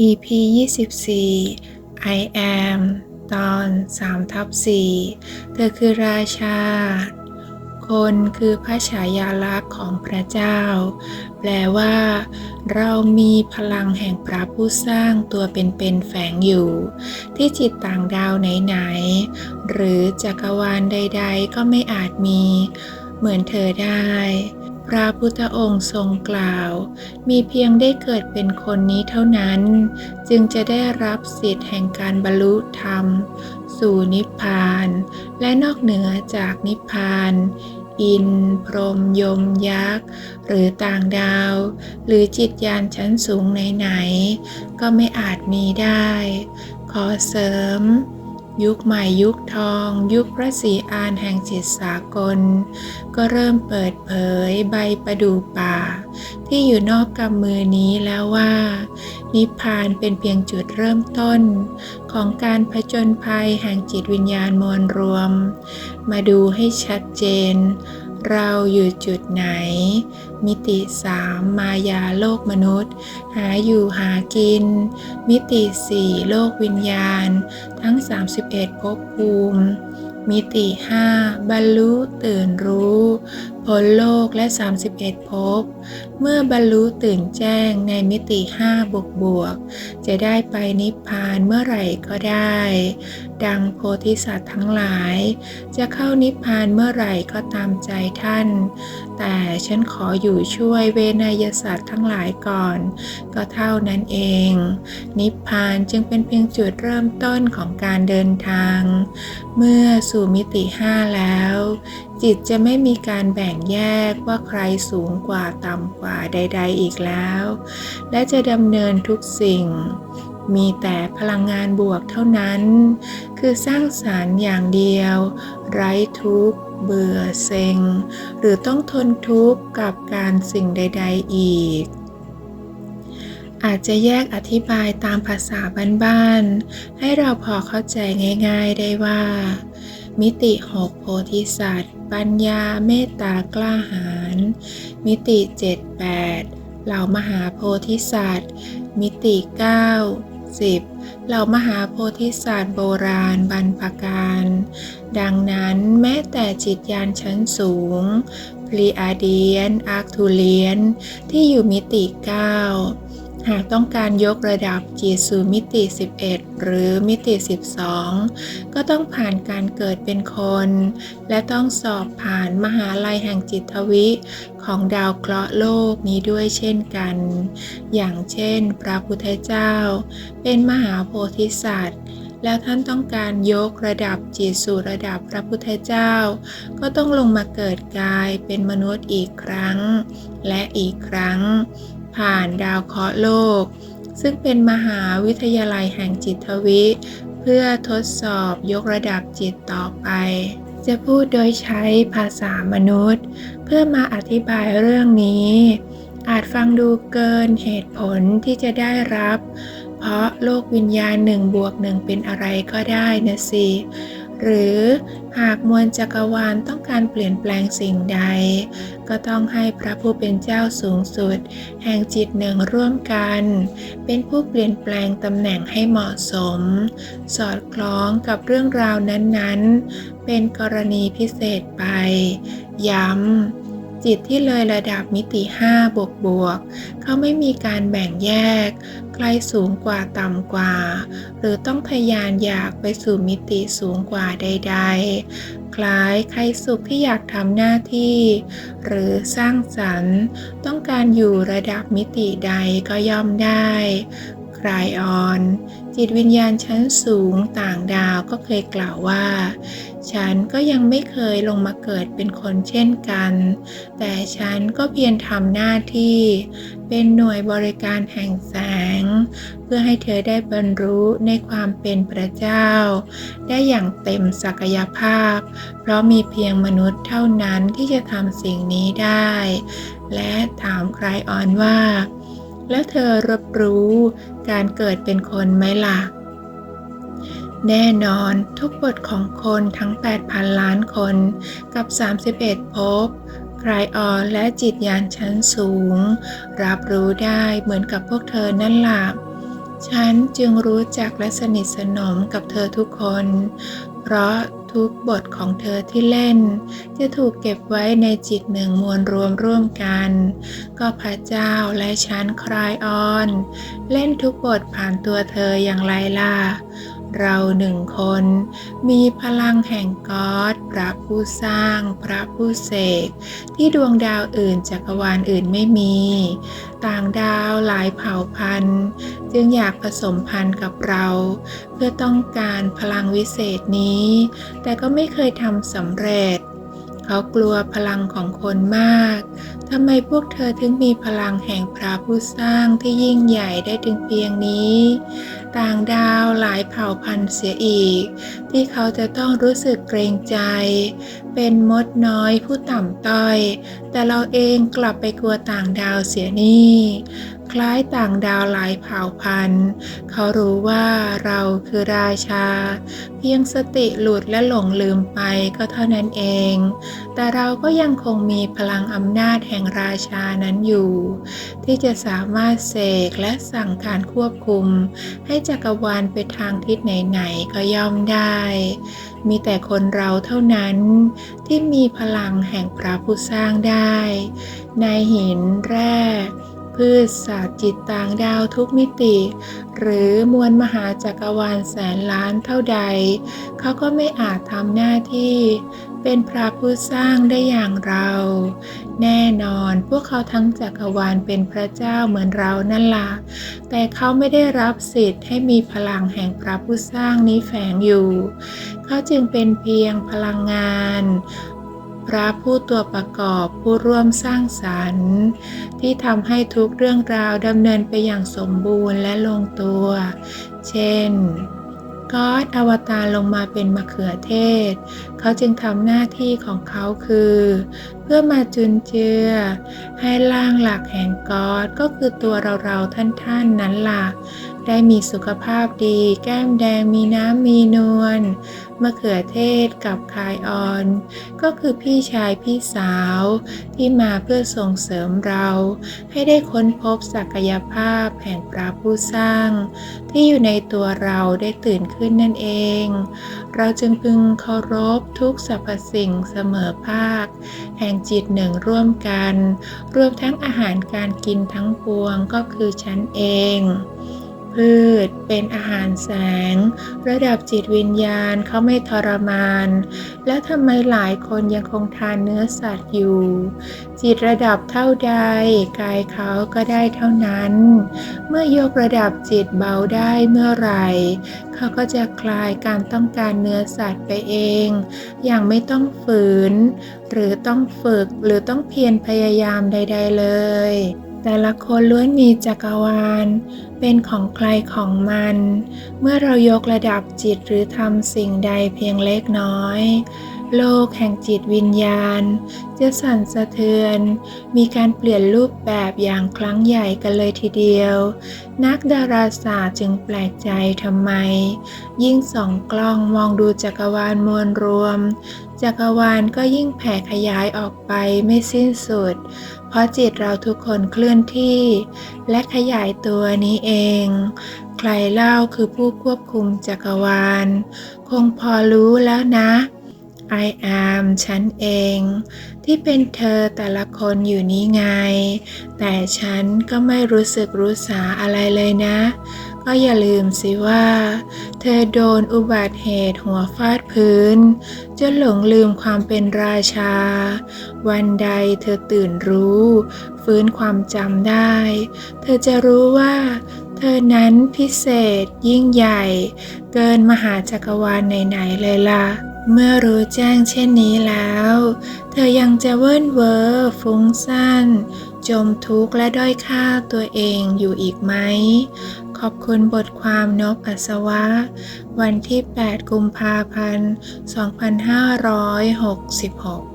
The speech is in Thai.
EP 24 I am ตอน3ทับ4เธอคือราชา คนคือพระฉายาลักษณ์ของพระเจ้า แปลว่า เรามีพลังแห่งพระผู้สร้างตัวเป็นๆแฝงอยู่ ที่จิตต่างดาวไหนๆ หรือจักรวาลใดๆ ก็ไม่อาจมี เหมือนเธอได้ พระพุทธองค์ทรงกล่าว มีเพียงได้เกิดเป็นคนนี้เท่านั้น จึงจะได้รับสิทธิ์แห่งการบรรลุธรรม สู่นิพพาน และนอกเหนือจากนิพพาน อิน พรมยมยักษ์ หรือต่างดาว หรือจิตยานชั้นสูงไหนๆก็ไม่อาจมีได้ ขอเสริม ยุคใหม่ยุคทอง ยุคพระศรีอานแห่งจิตสากล ก็เริ่มเปิดเผยใบประดู่ป่า ที่อยู่นอกกำมือนี้แล้วว่า นิพพานเป็นเพียงจุดเริ่มต้น ของการผจญภัยแห่งจิตวิญญาณมวลรวม มาดูให้ชัดเจน เราอยู่จุดไหน มิติสามมายาโลกมนุษย์ หาอยู่หากิน มิติสี่โลกวิญญาณ ทั้ง 31ภพภูมิ มิติห้าบรรลุตื่นรู้พ้นโลกและ 31ภพ เมื่อบรรลุตื่นแจ้งในมิติห้าบวกบวก จะได้ไปนิพพานเมื่อไหร่ก็ได้ ดังโพธิสัตว์ทั้งหลาย จะเข้านิพพานเมื่อไหร่ก็ตามใจท่าน แต่ฉันขออยู่ช่วยเวนยสัตว์ทั้งหลายก่อน ก็เท่านั้นเอง นิพพานจึงเป็นเพียงจุดเริ่มต้นของการเดินทาง เมื่อสู่มิติห้าแล้ว จิตจะไม่มีการแบ่งแยกว่าใครสูงกว่าต่ำกว่าใด ๆ อีกแล้ว และจะดำเนินทุกสิ่ง มีแต่พลังงานบวกเท่านั้น คือสร้างสารรค์อย่างเดียว ไร้ทุกข์เบื่อเซ็ง หรือต้องทนทุกข์กับการสิ่งใด ๆ อีกอาจจะแยกอธิบายตามภาษาบ้านๆ ให้เราพอเข้าใจง่าย ๆได้ว่า มิติหกโพธิสัตว์ ปัญญาเมตตากล้าหาญ มิติ7 8เหล่ามหาโพธิสัตว์ มิติ9 10เหล่ามหาโพธิสัตว์โบราณบรรพการ ดังนั้นแม้แต่จิตยานชั้นสูงพลีอาเดียนอาร์ทูเลียน ที่อยู่มิติ9 หากต้องการยกระดับจิตสู่มิติ 11 หรือมิติ 12 ก็ต้องผ่านการเกิดเป็นคน และต้องสอบผ่านมหาลัยแห่งจิตวิของดาวเคราะห์โลกนี้ด้วยเช่นกัน อย่างเช่น พระพุทธเจ้า เป็นมหาโพธิสัตว์แล้วท่านต้องการยกระดับจิตสู่ระดับพระพุทธเจ้า ก็ต้องลงมาเกิดกายเป็นมนุษย์อีกครั้ง และอีกครั้ง ผ่านดาวเคราะห์โลก ซึ่งเป็นมหาวิทยาลัยแห่งจิตทวิ เพื่อทดสอบยกระดับจิตต่อไป จะพูดโดยใช้ภาษามนุษย์ เพื่อมาอธิบายเรื่องนี้ อาจฟังดูเกินเหตุผลที่จะได้รับ เพราะโลกวิญญาณหนึ่งบวกหนึ่งเป็นอะไรก็ได้นะสิ หรือหากมวลจักรวาลต้องการเปลี่ยนแปลงสิ่งใด ก็ต้องให้พระผู้เป็นเจ้าสูงสุด แห่งจิตหนึ่งร่วมกัน เป็นผู้เปลี่ยนแปลงตำแหน่งให้เหมาะสม สอดคล้องกับเรื่องราวนั้นๆ เป็นกรณีพิเศษไป ย้ำจิตที่เลยระดับมิติ 5 บวกบวก เขาไม่มีการแบ่งแยกใครสูงกว่าต่ำกว่า หรือต้องทยานอยากไปสู่มิติสูงกว่าใด ๆ คล้ายใครสุขที่อยากทำหน้าที่ หรือสร้างสรรค์ ต้องการอยู่ระดับมิติใดก็ย่อมได้ คลายออน จิตวิญญาณชั้นสูงต่างดาวก็เคยกล่าวว่า ฉันก็ยังไม่เคยลงมาเกิดเป็นคนเช่นกัน แต่ฉันก็เพียรทำหน้าที่ เป็นหน่วยบริการแห่งแสง เพื่อให้เธอได้บรรลุในความเป็นพระเจ้า ได้อย่างเต็มศักยภาพ เพราะมีเพียงมนุษย์เท่านั้นที่จะทำสิ่งนี้ได้ และถามใครออนว่า แล้วเธอรับรู้การเกิดเป็นคนไหมล่ะ แน่นอนทุกบทของคนทั้ง 8,000 ล้านคนกับ 31 ภพคลายออนและจิตญาณชั้นสูง รับรู้ได้เหมือนกับพวกเธอนั่นล่ะฉันจึงรู้จักและสนิทสนมกับเธอทุกคน เพราะ ทุกบทของเธอที่เล่น จะถูกเก็บไว้ในจิตหนึ่งมวลรวมร่วมกัน ก็พระเจ้าและฉันคลายออน เล่นทุกบทผ่านตัวเธออย่างไรล่ะ เราหนึ่งคนมีพลังแห่งกอดพระผู้สร้าง พระผู้เสกที่ดวงดาวอื่นจักรวาลอื่นไม่มี ต่างดาวหลายเผ่าพันธุ์ จึงอยากผสมพันธุ์กับเรา เพื่อต้องการพลังวิเศษนี้ แต่ก็ไม่เคยทำสำเร็จ เขากลัวพลังของคนมากทำไมพวกเธอถึงมีพลังแห่งพระผู้สร้างที่ยิ่งใหญ่ได้ถึงเพียงนี้ ต่างดาวหลายเผ่าพันธุ์เสียอีก ที่เขาจะต้องรู้สึกเกรงใจ เป็นมดน้อยผู้ต่ำต้อย แต่เราเองกลับไปกลัวต่างดาวเสียนี่ คล้ายต่างดาวหลายเผ่าพันธุ์ เขารู้ว่าเราคือราชา เพียงสติหลุดและหลงลืมไปก็เท่านั้นเอง แต่เราก็ยังคงมีพลังอำนาจแห่งราชานั้นอยู่ ที่จะสามารถเสกและสั่งการควบคุม ให้จักรวาลไปทางทิศไหนๆก็ย่อมได้ มีแต่คนเราเท่านั้นที่มีพลังแห่งพระผู้สร้างได้ ในหินแร่ พืชสัตว์จิตต่างดาวทุกมิติ หรือมวลมหาจักรวาลแสนล้านเท่าใด เขาก็ไม่อาจทำหน้าที่ เป็นพระผู้สร้างได้อย่างเรา แน่นอนพวกเขาทั้งจักรวาลเป็นพระเจ้าเหมือนเรานั่นล่ะแต่เขาไม่ได้รับสิทธิ์ให้มีพลังแห่งพระผู้สร้างนี้แฝงอยู่ เขาจึงเป็นเพียงพลังงาน พระผู้ตัวประกอบผู้ร่วมสร้างสรรค์ ที่ทำให้ทุกเรื่องราวดำเนินไปอย่างสมบูรณ์และลงตัว เช่นก็อดอวตารลงมาเป็นมะเขือเทศ เขาจึงทำหน้าที่ของเขาคือ เพื่อมาจุนเจือ ให้ร่างหลักแห่งกอดก็คือตัวเราๆท่านๆนั้นล่ะได้มีสุขภาพดี แก้มแดงมีน้ำมีนวล มะเขือเทศกับคายออน ก็คือพี่ชายพี่สาวที่มาเพื่อส่งเสริมเรา ให้ได้ค้นพบศักยภาพแห่งพระผู้สร้าง ที่อยู่ในตัวเราได้ตื่นขึ้นนั่นเอง เราจึงพึงเคารพทุกสรรพสิ่งเสมอภาค แห่งจิตหนึ่งร่วมกัน รวมทั้งอาหารการกินทั้งปวงก็คือฉันเอง พืช เป็นอาหารแสง ระดับจิตวิญญาณเขาไม่ทรมาน แล้วทำไมหลายคนยังคงทานเนื้อสัตว์อยู่ จิตระดับเท่าใด กายเขาก็ได้เท่านั้น เมื่อยกระดับจิตเบาได้เมื่อไหร่เขาก็จะคลายการต้องการเนื้อสัตว์ไปเอง อย่างไม่ต้องฝืน หรือต้องฝึกหรือต้องเพียรพยายามใด ๆเลย แต่ละคนล้วนมีจักรวาล เป็นของใครของมัน เมื่อเรายกระดับจิตหรือทำสิ่งใดเพียงเล็กน้อย โลกแห่งจิตวิญญาณ จะสั่นสะเทือน มีการเปลี่ยนรูปแบบอย่างครั้งใหญ่กันเลยทีเดียว นักดาราศาสตร์จึงแปลกใจทำไม ยิ่งส่องกล้องมองดูจักรวาลมวลรวม จักรวาลก็ยิ่งแผ่ขยายออกไปไม่สิ้นสุด เพราะจิตเราทุกคนเคลื่อนที่ และขยายตัวนี้เอง ใครเล่าคือผู้ควบคุมจักรวาล คงพอรู้แล้วนะ I am ฉันเอง ที่เป็นเธอแต่ละคนอยู่นี้ไง แต่ฉันก็ไม่รู้สึกรู้สาอะไรเลยนะ ก็อย่าลืมสิว่า เธอโดนอุบัติเหตุหัวฟาด พื้น จนหลงลืมความเป็นราชา วันใดเธอตื่นรู้ ฟื้นความจำได้ เธอจะรู้ว่า เธอนั้นพิเศษยิ่งใหญ่ เกินมหาจักรวาลไหนๆเลยล่ะเมื่อรู้แจ้งเช่นนี้แล้ว เธอยังจะเวิ้นเวอฟุ้งซ่านจมทุกข์และด้อยค่าตัวเองอยู่อีกไหม ขอบคุณบทความนกอัศวะ วันที่ 8 กุมภาพันธ์ 2566